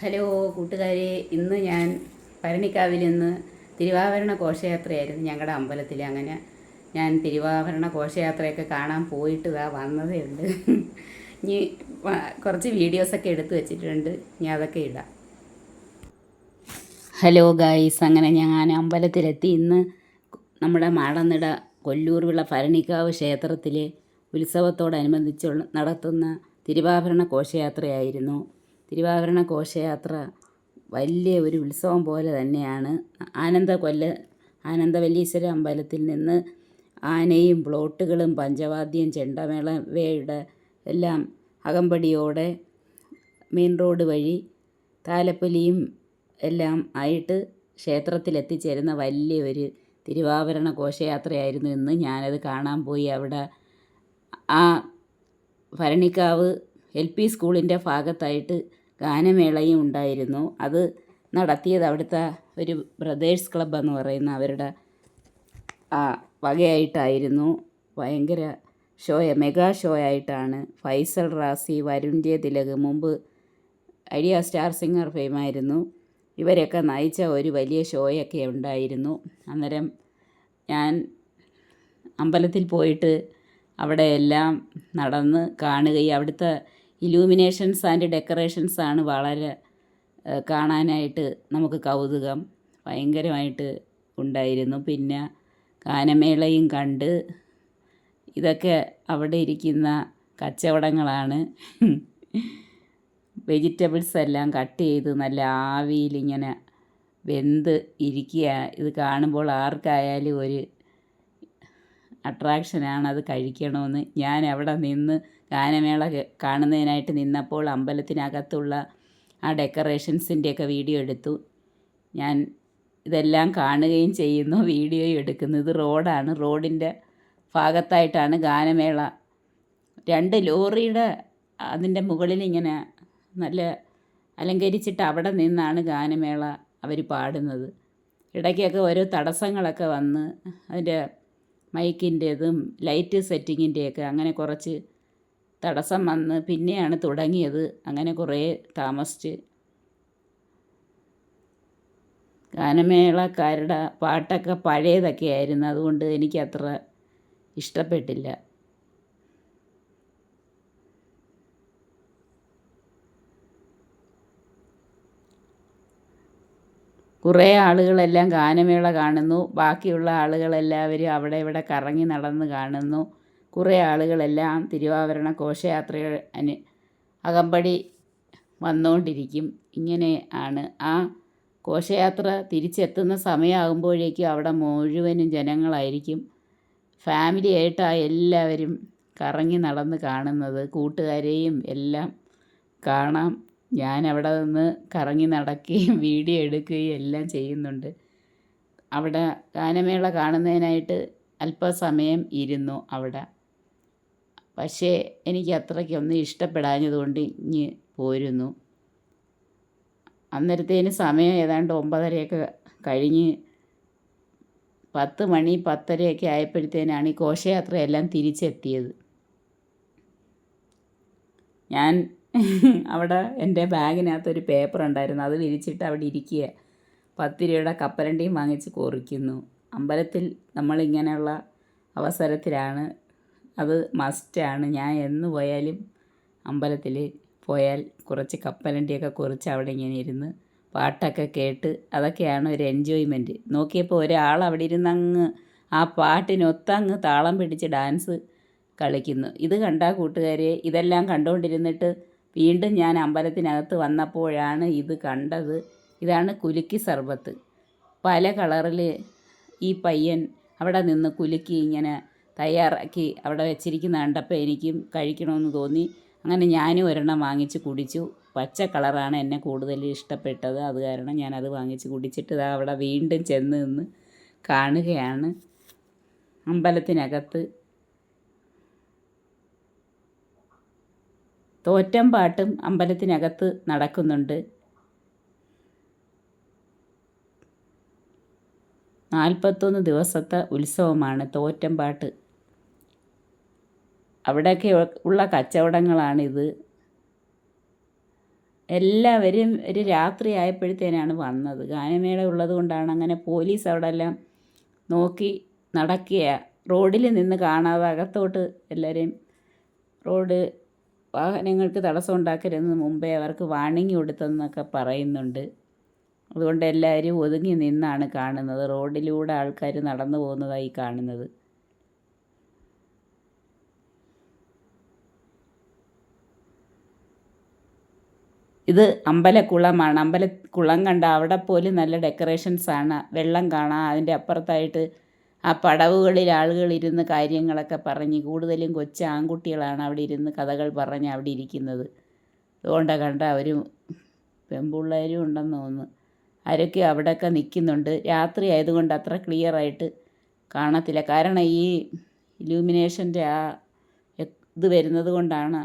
Hello കൂട്ടുകാരെ ഇന്ന് ഞാൻ പരണിക്കാവിൽ നിന്ന് തിരുവാഭരണ ഘോഷയാത്രയായിരുന്നു. ഞങ്ങളുടെ അമ്പലത്തിൽ അങ്ങനെ ഞാൻ തിരുവാഭരണ ഘോഷയാത്രയൊക്കെ കാണാൻ പോയിട്ട് ഇതാ വന്നതേ ഉണ്ട് ഇനി കുറച്ച് വീഡിയോസൊക്കെ എടുത്തു വെച്ചിട്ടുണ്ട്. ഞാൻ അതൊക്കെ ഇടാം. ഹലോ ഗായ്സ് അങ്ങനെ ഞാൻ അമ്പലത്തിലെത്തി. ഇന്ന് നമ്മുടെ മാടന്നിട കൊല്ലൂരുള്ള ഭരണിക്കാവ് ക്ഷേത്രത്തിലെ ഉത്സവത്തോടനുബന്ധിച്ചുള്ള നടത്തുന്ന തിരുവാഭരണ ഘോഷയാത്രയായിരുന്നു. തിരുവാഭരണ ഘോഷയാത്ര വലിയ ഒരു ഉത്സവം പോലെ തന്നെയാണ്. ആനന്ദ കൊല്ല ആനന്ദവല്ലീശ്വര അമ്പലത്തിൽ നിന്ന് ആനയും പ്ലോട്ടുകളും പഞ്ചവാദ്യം ചെണ്ടമേളവയുടെ എല്ലാം അകമ്പടിയോടെ മെയിൻ റോഡ് വഴി താലപ്പൊലിയും എല്ലാം ആയിട്ട് ക്ഷേത്രത്തിൽ എത്തിച്ചേരുന്ന വലിയ ഒരു തിരുവാഭരണ ഘോഷയാത്രയായിരുന്നു ഇന്ന്. ഞാനത് കാണാൻ പോയി. അവിടെ ആ ഭരണിക്കാവ് എൽ പി സ്കൂളിന്റെ ഭാഗത്തായിട്ട് ഗാനമേളയും ഉണ്ടായിരുന്നു. അത് നടത്തിയത് അവിടുത്തെ ഒരു ബ്രദേഴ്സ് ക്ലബ്ബ് എന്ന് പറയുന്ന അവരുടെ ആ വകയായിട്ടായിരുന്നു. ഭയങ്കര ഷോയ മെഗാ ഷോ ആയിട്ടാണ്. ഫൈസൽ റാസി വരുൺ ജെ തിലക് മുമ്പ് ഐഡിയ സ്റ്റാർ സിംഗർ ഫെയിമായിരുന്നു ഇവരെയൊക്കെ നയിച്ച ഒരു വലിയ ഷോയൊക്കെ ഉണ്ടായിരുന്നു. അന്നേരം ഞാൻ അമ്പലത്തിൽ പോയിട്ട് അവിടെ എല്ലാം നടന്ന് കാണുകയും അവിടുത്തെ ഇലൂമിനേഷൻസ് ആൻഡ് ഡെക്കറേഷൻസ് ആണ് വളരെ കാണാനായിട്ട് നമുക്ക് കൗതുകം ഭയങ്കരമായിട്ട് ഉണ്ടായിരുന്നു. പിന്നെ ഗാനമേളയും കണ്ട് ഇതൊക്കെ അവിടെ ഇരിക്കുന്ന കച്ചവടങ്ങളാണ്. വെജിറ്റബിൾസ് എല്ലാം കട്ട് ചെയ്ത് നല്ല ആവിയിലിങ്ങനെ വെന്ത് ഇരിക്കുക. ഇത് കാണുമ്പോൾ ആർക്കായാലും ഒരു അട്രാക്ഷനാണ് അത് കഴിക്കണമെന്ന്. ഞാൻ അവിടെ നിന്ന് ഗാനമേള കാണുന്നതിനായിട്ട് നിന്നപ്പോൾ അമ്പലത്തിനകത്തുള്ള ആ ഡെക്കറേഷൻസിന്റെയൊക്കെ വീഡിയോ എടുത്തു. ഞാൻ ഇതെല്ലാം കാണുകയും ചെയ്യുന്നു വീഡിയോയും എടുക്കുന്നു ഇത് റോഡാണ്. റോഡിന്റെ ഭാഗത്തായിട്ടാണ് ഗാനമേള. രണ്ട് ലോറിയുടെ അതിന്റെ മുകളിൽ ഇങ്ങനെ നല്ല അലങ്കരിച്ചിട്ട് അവിടെ നിന്നാണ് ഗാനമേള അവർ പാടുന്നത്. ഇടയ്ക്കൊക്കെ ഓരോ തടസ്സങ്ങളൊക്കെ വന്ന് അതിന്റെ മൈക്കിന്റേതും ലൈറ്റ് സെറ്റിങ്ങിന്റെയൊക്കെ അങ്ങനെ കുറച്ച് തടസ്സം വന്ന് പിന്നെയാണ് തുടങ്ങിയത്. അങ്ങനെ കുറേ താമസിച്ച്. ഗാനമേളക്കാരുടെ പാട്ടൊക്കെ പഴയതൊക്കെ ആയിരുന്നു. അതുകൊണ്ട് എനിക്ക് അത്ര ഇഷ്ടപ്പെട്ടില്ല. കുറേ ആളുകളെല്ലാം ഗാനമേള കാണുന്നു. ബാക്കിയുള്ള ആളുകളെല്ലാവരും അവിടെ ഇവിടെ കറങ്ങി നടന്ന് കാണുന്നു. കുറേ ആളുകളെല്ലാം തിരുവാഭരണ ഘോഷയാത്രകൾ അനു അകമ്പടി വന്നുകൊണ്ടിരിക്കും. ഇങ്ങനെ ആണ്. ആ ഘോഷയാത്ര തിരിച്ചെത്തുന്ന സമയമാകുമ്പോഴേക്കും അവിടെ മുഴുവനും ജനങ്ങളായിരിക്കും. ഫാമിലി ആയിട്ടാണ് എല്ലാവരും കറങ്ങി നടന്ന് കാണുന്നത്. കൂട്ടുകാരെയും എല്ലാം കാണാം. ഞാൻ അവിടെ നിന്ന് കറങ്ങി നടക്കുകയും വീഡിയോ എടുക്കുകയും എല്ലാം ചെയ്യുന്നുണ്ട്. അവിടെ ഗാനമേള കാണുന്നതിനായിട്ട് അല്പസമയം ഇരുന്നു അവിടെ. പക്ഷേ എനിക്ക് അത്രയ്ക്കൊന്നും ഇഷ്ടപ്പെടാഞ്ഞതുകൊണ്ട് ഇങ്ങ് പോരുന്നു. അന്നേരത്തേന് സമയം ഏതാണ്ട് ഒമ്പതരയൊക്കെ കഴിഞ്ഞ് പത്ത് മണി പത്തരയൊക്കെ ആയപ്പോഴത്തേനാണ് ഈ ഘോഷയാത്രയെല്ലാം തിരിച്ചെത്തിയത്. ഞാൻ അവിടെ എന്റെ ബാഗിനകത്തൊരു പേപ്പർ ഉണ്ടായിരുന്നു. അത് വിരിച്ചിട്ട് അവിടെ ഇരിക്കുക. പത്ത് രൂപയുടെ കപ്പലണ്ടിയും വാങ്ങിച്ച് കുറിക്കുന്നു. അമ്പലത്തിൽ നമ്മളിങ്ങനെയുള്ള അവസരത്തിലാണ് അത് മസ്റ്റാണ് ഞാൻ എന്ന് പോയാലും അമ്പലത്തിൽ പോയാൽ കുറച്ച് കപ്പലണ്ടിയൊക്കെ കുറച്ച് അവിടെ ഇങ്ങനെ ഇരുന്ന് പാട്ടൊക്കെ കേട്ട് അതൊക്കെയാണ് ഒരു എൻജോയ്മെന്റ് നോക്കിയപ്പോൾ ഒരാൾ അവിടെ ഇരുന്ന് അങ്ങ് ആ പാട്ടിനൊത്തങ്ങ് താളം പിടിച്ച് ഡാൻസ് കളിക്കുന്നു. ഇത് കണ്ട കൂട്ടുകാരെ ഇതെല്ലാം കണ്ടുകൊണ്ടിരുന്നിട്ട് വീണ്ടും ഞാൻ അമ്പലത്തിനകത്ത് വന്നപ്പോഴാണ് ഇത് കണ്ടത്. ഇതാണ് കുലുക്കി സർബത്ത്. പല കളറിൽ ഈ പയ്യൻ അവിടെ നിന്ന് കുലുക്കി ഇങ്ങനെ തയ്യാറാക്കി അവിടെ വെച്ചിരിക്കുന്ന കണ്ടപ്പോൾ എനിക്കും കഴിക്കണമെന്ന് തോന്നി. അങ്ങനെ ഞാനും ഒരെണ്ണം വാങ്ങിച്ച് കുടിച്ചു. പച്ച കളറാണ് എന്നെ കൂടുതൽ ഇഷ്ടപ്പെട്ടത്. അത് കാരണം ഞാനത് വാങ്ങിച്ച് കുടിച്ചിട്ട് ദാ അവിടെ വീണ്ടും ചെന്ന് നിന്ന് കാണുകയാണ്. അമ്പലത്തിനകത്ത് തോറ്റം പാട്ടും അമ്പലത്തിനകത്ത് നടക്കുന്നുണ്ട്. നാൽപ്പത്തൊന്ന് ദിവസത്തെ ഉത്സവമാണ് തോറ്റം പാട്ട്. അവിടെയൊക്കെ ഉള്ള കച്ചവടങ്ങളാണിത്. എല്ലാവരും ഒരു രാത്രി ആയപ്പോഴത്തേനാണ് വന്നത്. ഗാനമേള ഉള്ളത് കൊണ്ടാണ് അങ്ങനെ പോലീസ് അവിടെ എല്ലാം നോക്കി നടക്കുക. റോഡിൽ നിന്ന് കാണാതെ അകത്തോട്ട് എല്ലാവരെയും റോഡ് വാഹനങ്ങൾക്ക് തടസ്സം ഉണ്ടാക്കരുതെന്ന് മുമ്പേ അവർക്ക് വാണിംഗ് കൊടുത്തെന്നൊക്കെ പറയുന്നുണ്ട്. അതുകൊണ്ട് എല്ലാവരും ഒതുങ്ങി നിന്നാണ് കാണുന്നത്. റോഡിലൂടെ ആൾക്കാർ നടന്നു പോകുന്നതായി കാണുന്നത്. ഇത് അമ്പലക്കുളമാണ്. അമ്പലക്കുളം കണ്ട അവിടെ പോലും നല്ല ഡെക്കറേഷൻസാണ് വെള്ളം കാണാം അതിന്റെ അപ്പുറത്തായിട്ട് ആ പടവുകളിൽ ആളുകൾ ഇരുന്ന് കാര്യങ്ങളൊക്കെ പറഞ്ഞ് കൂടുതലും കൊച്ചു ആൺകുട്ടികളാണ് അവിടെ ഇരുന്ന് കഥകൾ പറഞ്ഞ് അവിടെ ഇരിക്കുന്നത്. അതുകൊണ്ട് കണ്ട ഒരു പെൺപിള്ളേരും ഉണ്ടെന്ന് തോന്നുന്നു. ആരൊക്കെ അവിടെയൊക്കെ നിൽക്കുന്നുണ്ട്. രാത്രി ആയതുകൊണ്ട് അത്ര ക്ലിയർ ആയിട്ട് കാണത്തില്ല. കാരണം ഈ ഇലൂമിനേഷന്റെ ആ ഇത് വരുന്നത് കൊണ്ടാണ്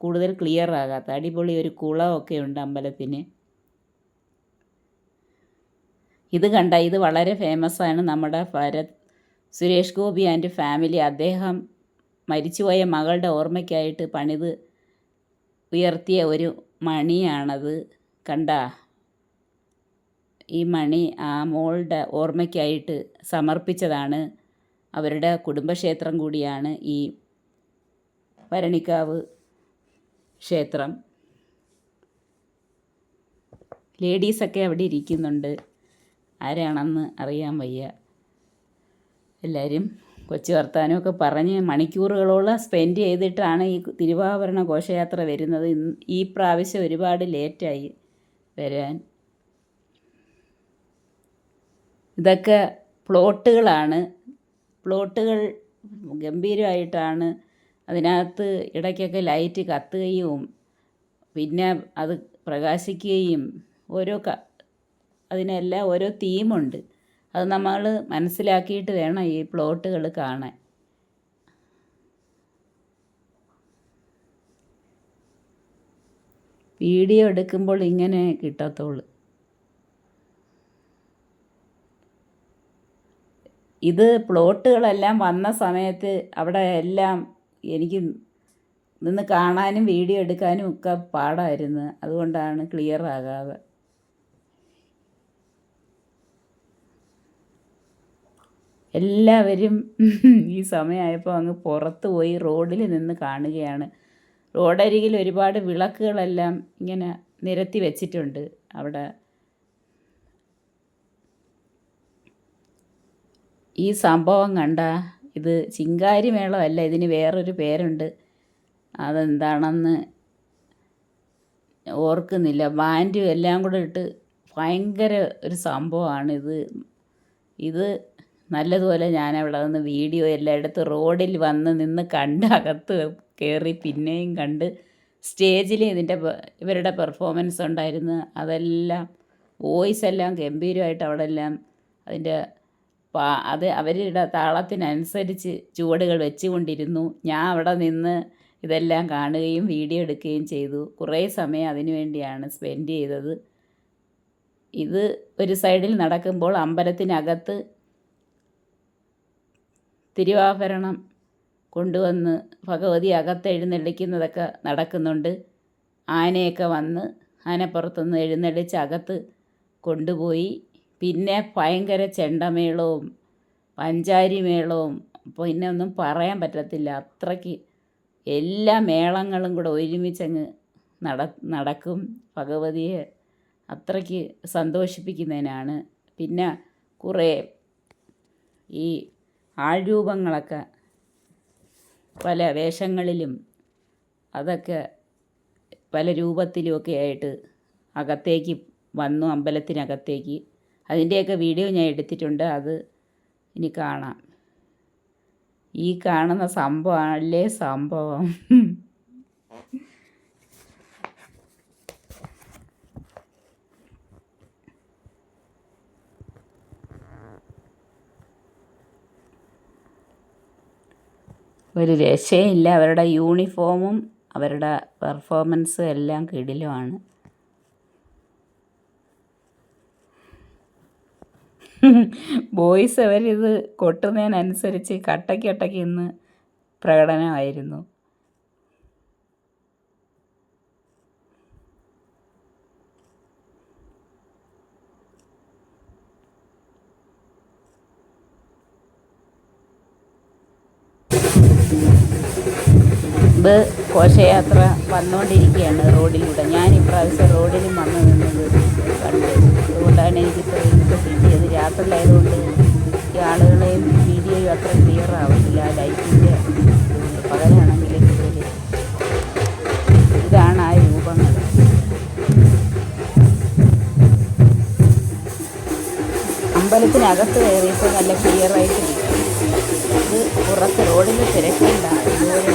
കൂടുതൽ ക്ലിയർ ആകാത്ത അടിപൊളി ഒരു കുളമൊക്കെ ഉണ്ട് അമ്പലത്തിന്. ഇത് കണ്ട ഇത് വളരെ ഫേമസ് ആണ്. നമ്മുടെ ഭരത് സുരേഷ് ഗോപി ആൻഡ് ഫാമിലി അദ്ദേഹം മരിച്ചുപോയ മകളുടെ ഓർമ്മയ്ക്കായിട്ട് പണിത് ഉയർത്തിയ ഒരു മണിയാണത്. കണ്ട ഈ മണി ആ മോളുടെ ഓർമ്മയ്ക്കായിട്ട് സമർപ്പിച്ചതാണ്. അവരുടെ കുടുംബക്ഷേത്രം കൂടിയാണ് ഈ ഭരണിക്കാവ് ക്ഷേത്രം. ലേഡീസൊക്കെ അവിടെ ഇരിക്കുന്നുണ്ട്. ആരാണെന്ന് അറിയാൻ വയ്യ. എല്ലാവരും കൊച്ചു വർത്താനമൊക്കെ പറഞ്ഞ് മണിക്കൂറുകളോളം സ്പെൻഡ് ചെയ്തിട്ടാണ് ഈ തിരുവാഭരണ ഘോഷയാത്ര വരുന്നത്. ഈ പ്രാവശ്യം ഒരുപാട് ലേറ്റായി വരാൻ. ഇതൊക്കെ പ്ലോട്ടുകളാണ് പ്ലോട്ടുകൾ ഗംഭീരമായിട്ടാണ് അതിനകത്ത് ഇടയ്ക്കൊക്കെ ലൈറ്റ് കത്തുകയും പിന്നെ അത് പ്രകാശിക്കുകയും ഓരോ ക അതിനെല്ലാം ഓരോ തീമുണ്ട്. അത് നമ്മൾ മനസ്സിലാക്കിയിട്ട് വേണം ഈ പ്ലോട്ടുകൾ കാണാൻ. വീഡിയോ എടുക്കുമ്പോൾ ഇങ്ങനെ കിട്ടത്തുള്ളൂ. ഇത് പ്ലോട്ടുകളെല്ലാം വന്ന സമയത്ത് അവിടെ എല്ലാം എനിക്ക് നിന്ന് കാണാനും വീഡിയോ എടുക്കാനും ഒക്കെ പാടായിരുന്നു. അതുകൊണ്ടാണ് ക്ലിയർ ആകാതെ. എല്ലാവരും ഈ സമയമായപ്പോൾ അങ്ങ് പുറത്ത് പോയി റോഡിൽ നിന്ന് കാണുകയാണ്. റോഡരികിൽ ഒരുപാട് വിളക്കുകളെല്ലാം ഇങ്ങനെ നിരത്തി വെച്ചിട്ടുണ്ട് അവിടെ. ഈ സംഭവം കണ്ട ഇത് ചിങ്കാരി മേളമല്ല ഇതിന് വേറൊരു പേരുണ്ട്. അതെന്താണെന്ന് ഓർക്കുന്നില്ല. ബാൻഡും എല്ലാം കൂടെ ഇട്ട് ഭയങ്കര ഒരു സംഭവമാണ് ഇത്. നല്ലതുപോലെ ഞാൻ അവിടെ നിന്ന് വീഡിയോ എല്ലായിടത്തും റോഡിൽ വന്ന് നിന്ന് കണ്ട് അകത്ത് കയറി പിന്നെയും കണ്ട് സ്റ്റേജിൽ ഇതിന്റെ ഇവരുടെ പെർഫോമൻസ് ഉണ്ടായിരുന്നു. അതെല്ലാം വോയിസ് എല്ലാം ഗംഭീരമായിട്ട് അവിടെ എല്ലാം അതിന്റെ അത് അവരുടെ താളത്തിനനുസരിച്ച് ചുവടുകൾ വെച്ചുകൊണ്ടിരുന്നു. ഞാൻ അവിടെ നിന്ന് ഇതെല്ലാം കാണുകയും വീഡിയോ എടുക്കുകയും ചെയ്തു. കുറേ സമയം അതിനു വേണ്ടിയാണ് സ്പെൻഡ് ചെയ്തത്. ഇത് ഒരു സൈഡിൽ നടക്കുമ്പോൾ അമ്പലത്തിനകത്ത് തിരുവാഭരണം കൊണ്ടുവന്ന് ഭഗവതി അകത്ത് എഴുന്നള്ളിക്കുന്നതൊക്കെ നടക്കുന്നുണ്ട്. ആനയൊക്കെ വന്ന് ആനപ്പുറത്തുനിന്ന് എഴുന്നള്ളിച്ച് അകത്ത് കൊണ്ടുപോയി. പിന്നെ ഭയങ്കര ചെണ്ടമേളവും പഞ്ചാരി മേളവും പിന്നെ ഒന്നും പറയാൻ പറ്റത്തില്ല. അത്രയ്ക്ക് എല്ലാ മേളങ്ങളും കൂടെ ഒരുമിച്ചങ്ങ് നട നടക്കും. ഭഗവതിയെ അത്രയ്ക്ക് സന്തോഷിപ്പിക്കുന്നതിനാണ്. പിന്നെ കുറേ ഈ ആൾരൂപങ്ങളൊക്കെ പല വേഷങ്ങളിലും അതൊക്കെ പല രൂപത്തിലുമൊക്കെ ആയിട്ട് അകത്തേക്ക് വന്നു അമ്പലത്തിനകത്തേക്ക്. അതിന്റെയൊക്കെ വീഡിയോ ഞാൻ എടുത്തിട്ടുണ്ട്. അത് ഇനി കാണാം. ഈ കാണുന്ന സംഭവമല്ലേ സംഭവം? ഒരു രക്ഷയില്ല. അവരുടെ യൂണിഫോമും അവരുടെ പെർഫോമൻസും എല്ലാം കിടിലുമാണ്. ബോയ്സ് അവർ ഇത് കൊട്ടുന്നതിനനുസരിച്ച് കട്ടയ്ക്ക് കട്ടയ്ക്ക് ഇന്ന് പ്രകടനമായിരുന്നു Thank you. മുൻപ് ഘോഷയാത്ര വന്നുകൊണ്ടിരിക്കുകയാണ് റോഡിലൂടെ. ഞാൻ ഇപ്രാവശ്യം റോഡിലും വന്നു നിന്നത് കണ്ടു. അതുകൊണ്ടാണ് എനിക്ക് ഇത്രയും കിട്ടിയത്. രാത്രിയിലായതുകൊണ്ട് ഈ ആളുകളെയും വീഡിയോയും അത്ര ക്ലിയർ ആവുന്നില്ല. ലൈറ്റിന്റെ പകലാണെങ്കിൽ ഇതാണ് ആ രൂപങ്ങൾ അമ്പലത്തിനകത്ത് കയറിയപ്പോൾ നല്ല ക്ലിയറായിട്ട് ഇത് പുറത്ത് റോഡിൽ തിരക്കുണ്ടാകും ഇതുവരെ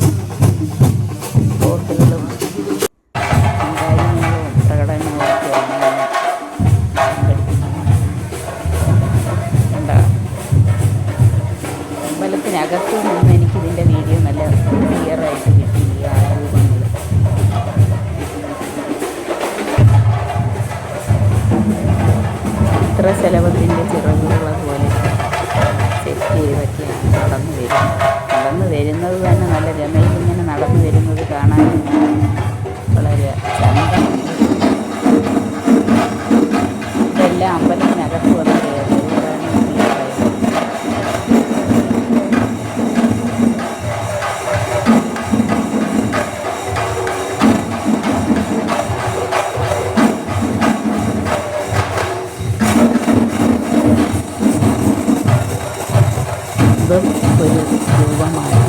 有关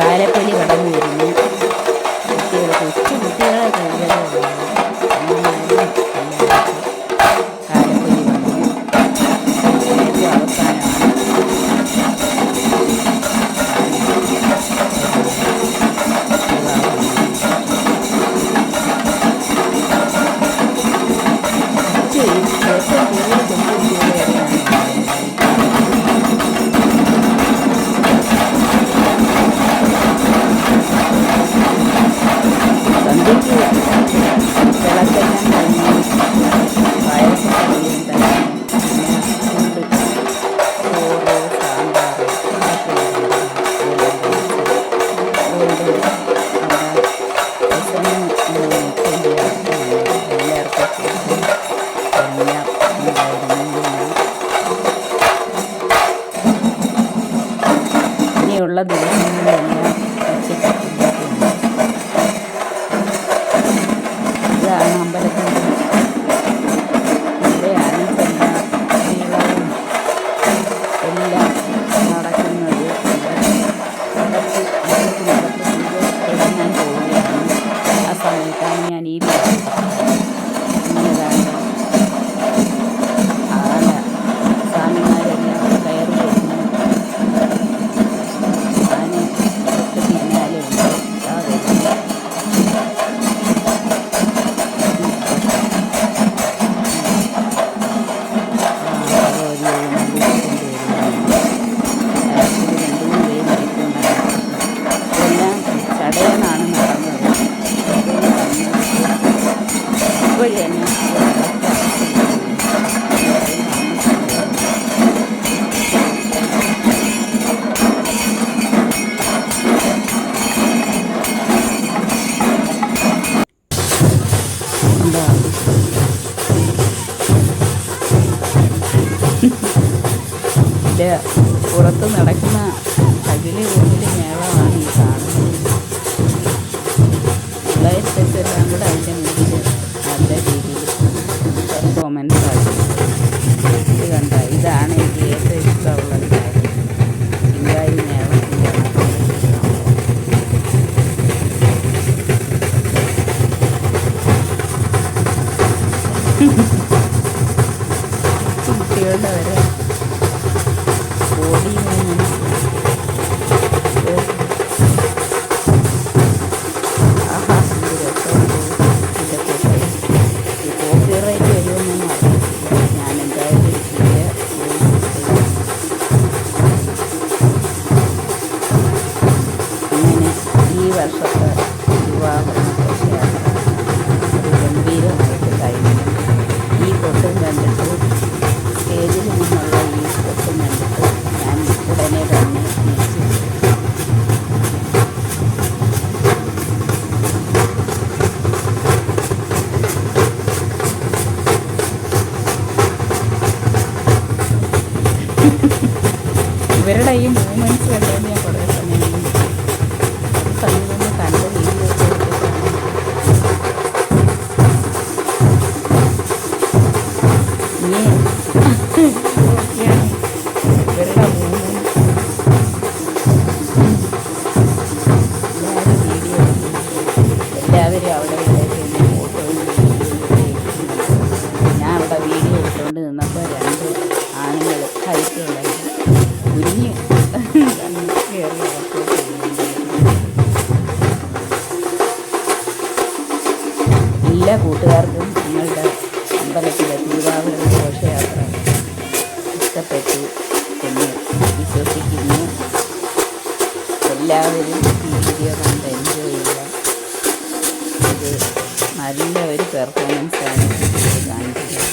മസാലപ്പൊടി കടന്നു വരുന്നു. കുട്ടികൾക്ക് കൊച്ചു കുട്ടികൾ കമൻസ് ആയി. ഇത് കണ്ട? ഇതാണ് അമ്പലത്തിലെ തിരുവാഭരണ ഘോഷയാത്ര ഇഷ്ടപ്പെട്ടു എന്ന് വിശ്വസിക്കുന്നു. എല്ലാവരും ഈ വീഡിയോ കണ്ട് എൻജോയ് ചെയ്യുക. ഇത് നല്ല ഒരു പെർഫോമൻസാണ് കാണിക്കുന്നത്.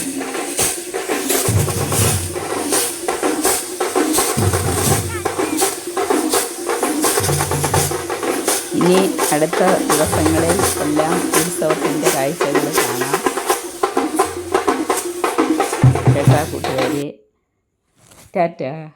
ഇനി അടുത്ത ദിവസങ്ങളിൽ എല്ലാം ഉത്സവത്തിന്റെ കാഴ്ച Dadah.